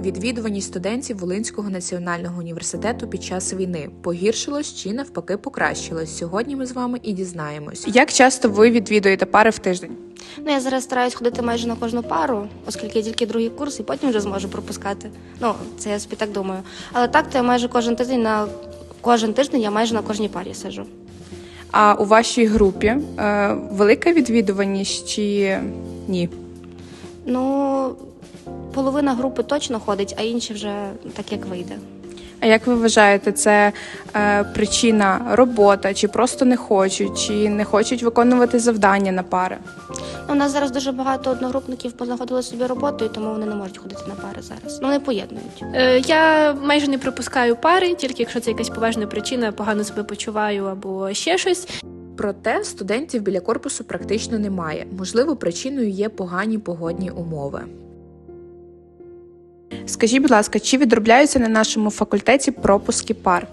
Відвідуваність студентів Волинського національного університету під час війни погіршилось чи навпаки покращилось. Сьогодні ми з вами і дізнаємось. Як часто ви відвідуєте пари в тиждень? Ну, я зараз стараюсь ходити майже на кожну пару, оскільки я тільки другий курс, і потім вже зможу пропускати. Ну, це я собі так думаю. Але так, то я майже кожен тиждень на кожен тиждень я майже на кожній парі сиджу. А у вашій групі е, велика відвідуваність чи ні? Ну, половина групи точно ходить, а інші вже так як вийде. А як ви вважаєте, це е, причина робота, чи просто не хочуть, чи не хочуть виконувати завдання на пари? Ну, у нас зараз дуже багато одногрупників познаходили собі роботу, і тому вони не можуть ходити на пари зараз. Ну, не поєднують. Е, Я майже не пропускаю пари, тільки якщо це якась поважна причина, погано себе почуваю або ще щось. Проте студентів біля корпусу практично немає. Можливо, причиною є погані погодні умови. Скажіть, будь ласка, чи відробляються на нашому факультеті пропуски пар?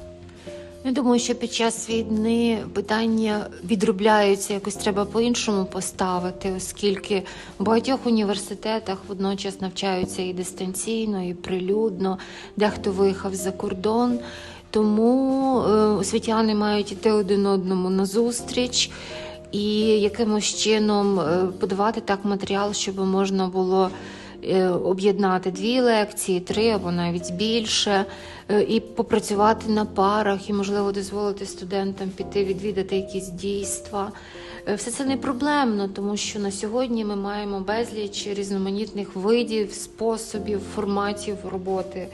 Я думаю, що під час війни питання відробляються, якось треба по-іншому поставити, оскільки в багатьох університетах водночас навчаються і дистанційно, і прилюдно, дехто виїхав за кордон. Тому е, освітяни мають іти один одному на зустріч і якимось чином е, подавати так матеріал, щоб можна було об'єднати дві лекції, три або навіть більше, е, і попрацювати на парах, і можливо дозволити студентам піти відвідати якісь дійства. Е, Все це не проблемно, тому що на сьогодні ми маємо безліч різноманітних видів, способів, форматів роботи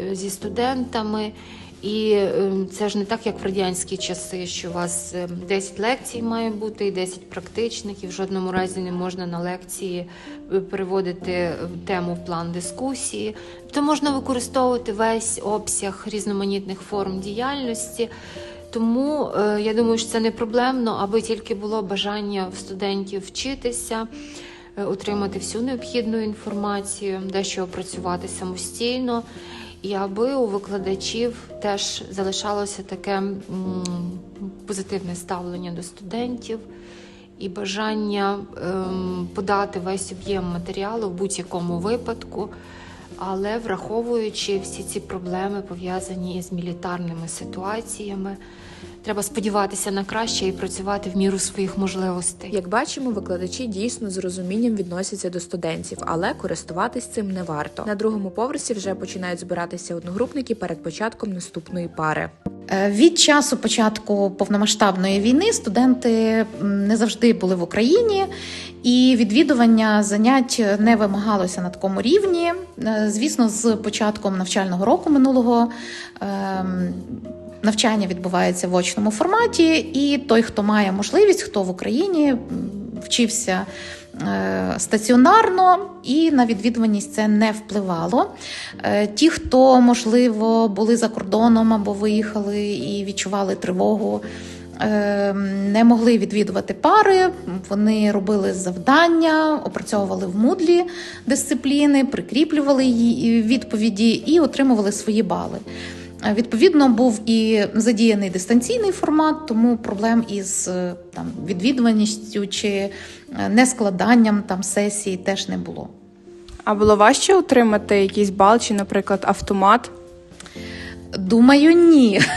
е, зі студентами. І е, це ж не так, як в радянські часи, що у вас е, 10 лекцій має бути і 10 практичних, і в жодному разі не можна на лекції е, переводити е, тему в план дискусії. То можна використовувати весь обсяг різноманітних форм діяльності. Тому е, я думаю, що це не проблемно, аби тільки було бажання в студентів вчитися, отримати всю необхідну інформацію, дещо опрацювати самостійно, і аби у викладачів теж залишалося таке позитивне ставлення до студентів і бажання ем, подати весь об'єм матеріалу в будь-якому випадку. Але враховуючи всі ці проблеми, пов'язані з мілітарними ситуаціями, треба сподіватися на краще і працювати в міру своїх можливостей. Як бачимо, викладачі дійсно з розумінням відносяться до студентів, але користуватись цим не варто. На другому поверсі вже починають збиратися одногрупники перед початком наступної пари. Е, Від часу початку повномасштабної війни студенти не завжди були в Україні, і відвідування занять не вимагалося на такому рівні. Е, Звісно, з початком навчального року минулого ем, навчання відбувається в очному форматі, і той, хто має можливість, хто в Україні вчився стаціонарно, і на відвідуваність це не впливало. Е, Ті, хто, можливо, були за кордоном або виїхали і відчували тривогу, е, не могли відвідувати пари, вони робили завдання, опрацьовували в мудлі дисципліни, прикріплювали її відповіді і отримували свої бали. Е, Відповідно, був і задіяний дистанційний формат, тому проблем із е, там відвідуваністю чи е, нескладанням там сесії теж не було. А було важче отримати якийсь бал чи, наприклад, автомат? Думаю, ні.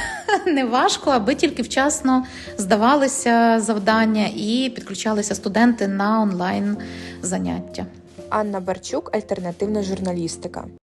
Не важко, аби тільки вчасно здавалися завдання і підключалися студенти на онлайн заняття. Анна Барчук, альтернативна журналістика.